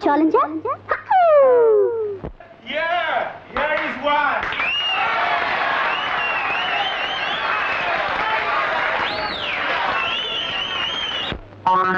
challenger? Yeah, here is one. won.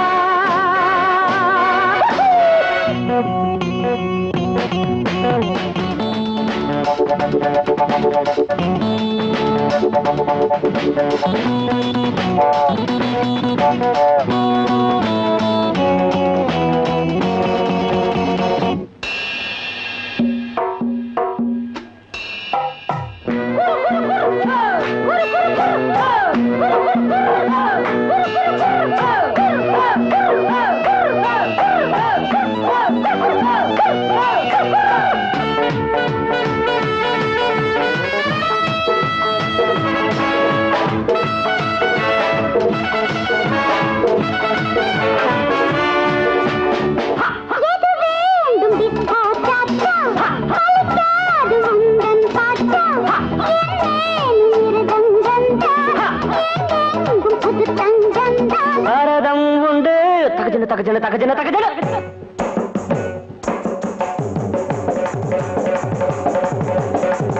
Thank you. தகஜன தகஜன தகஜன தகஜன.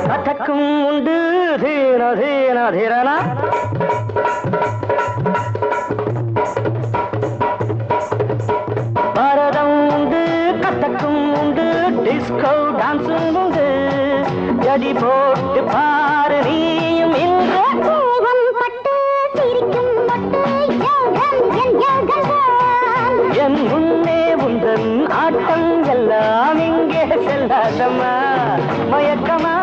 கதக்கும் உண்டு. தீன தீன தீரனா. பரதம் உண்டு கதக்கும் உண்டு டிஸ்கோ டான்ஸும் உண்டு. ஜடி போட்டு பாரு நீயும் இன்று మోసమా మయక్కమా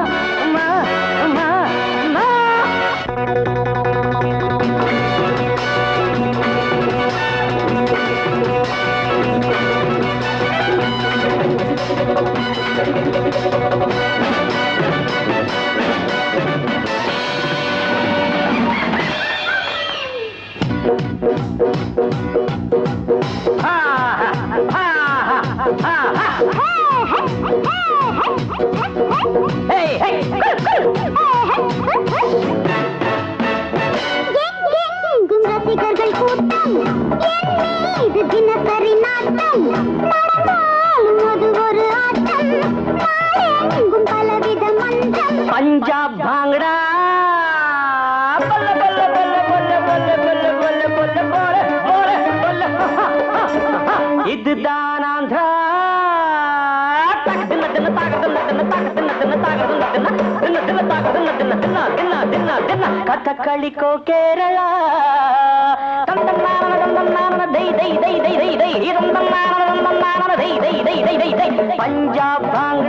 பஞ்சாப் பாங்கடா இதுதான் ஆந்திரா கதக்களிக்கோ கேரளா பஞ்சாப் பாங்க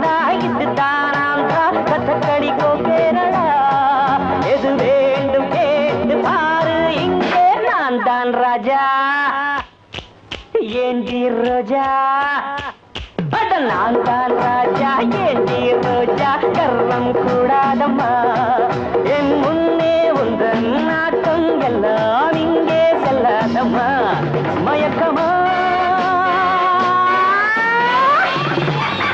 ஏந்தி ரோஜா? அட நான் தான் ராஜா. ஏண்டி ரோஜா கர்வம் கூடாதம்மா. என் முன்னே உந்தன் நாட்டம் எல்லாம் இங்கே செல்லாதம்மா. மயக்கமா